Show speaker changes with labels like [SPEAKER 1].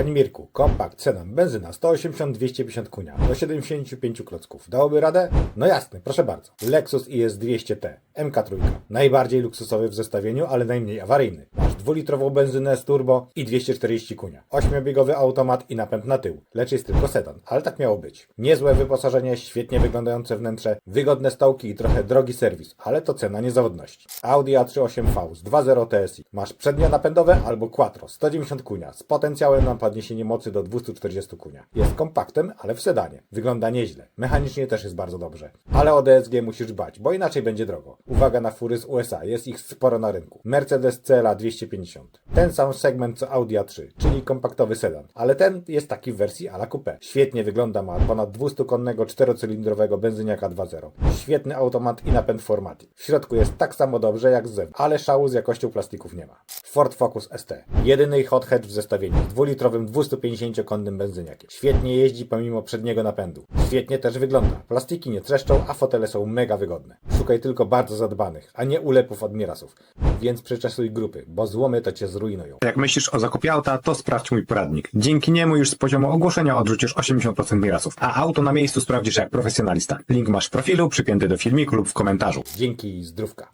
[SPEAKER 1] Panie Mirku, kompakt, sedan, benzyna 180-250 kunia, do 75 klocków. Dałoby radę? No jasne, proszę bardzo. Lexus IS 200T, MK3. Najbardziej luksusowy w zestawieniu, ale najmniej awaryjny. Masz dwulitrową benzynę z turbo i 240 kunia. Ośmiobiegowy automat i napęd na tył, lecz jest tylko sedan, ale tak miało być. Niezłe wyposażenie, świetnie wyglądające wnętrze, wygodne stołki i trochę drogi serwis, ale to cena niezawodności. Audi A3 8V z 2.0 TSI. Masz przednie napędowe albo quattro, 190 kunia, z potencjałem na podniesienie mocy do 240 kunia. Jest kompaktem, ale w sedanie. Wygląda nieźle. Mechanicznie też jest bardzo dobrze. Ale o DSG musisz dbać, bo inaczej będzie drogo. Uwaga na fury z USA, jest ich sporo na rynku. Mercedes CLA 250. Ten sam segment co Audi A3, czyli kompaktowy sedan, ale ten jest taki w wersji a la coupé. Świetnie wygląda, ma ponad 200-konnego czterocylindrowego benzyniaka 2.0. Świetny automat i napęd Formati. W środku jest tak samo dobrze jak z zewnątrz, ale szału z jakością plastików nie ma. Ford Focus ST. Jedyny hot hatch w zestawieniu z dwulitrowym 250-konnym benzyniakiem. Świetnie jeździ pomimo przedniego napędu. Świetnie też wygląda. Plastiki nie trzeszczą, a fotele są mega wygodne. Szukaj tylko bardzo zadbanych, a nie ulepów od mirasów. Więc przyczesuj grupy, bo złomy to cię zrujnują.
[SPEAKER 2] Jak myślisz o zakupie auta, to sprawdź mój poradnik. Dzięki niemu już z poziomu ogłoszenia odrzucisz 80% mirasów, a auto na miejscu sprawdzisz jak profesjonalista. Link masz w profilu, przypięty do filmiku lub w komentarzu.
[SPEAKER 1] Dzięki zdrówka.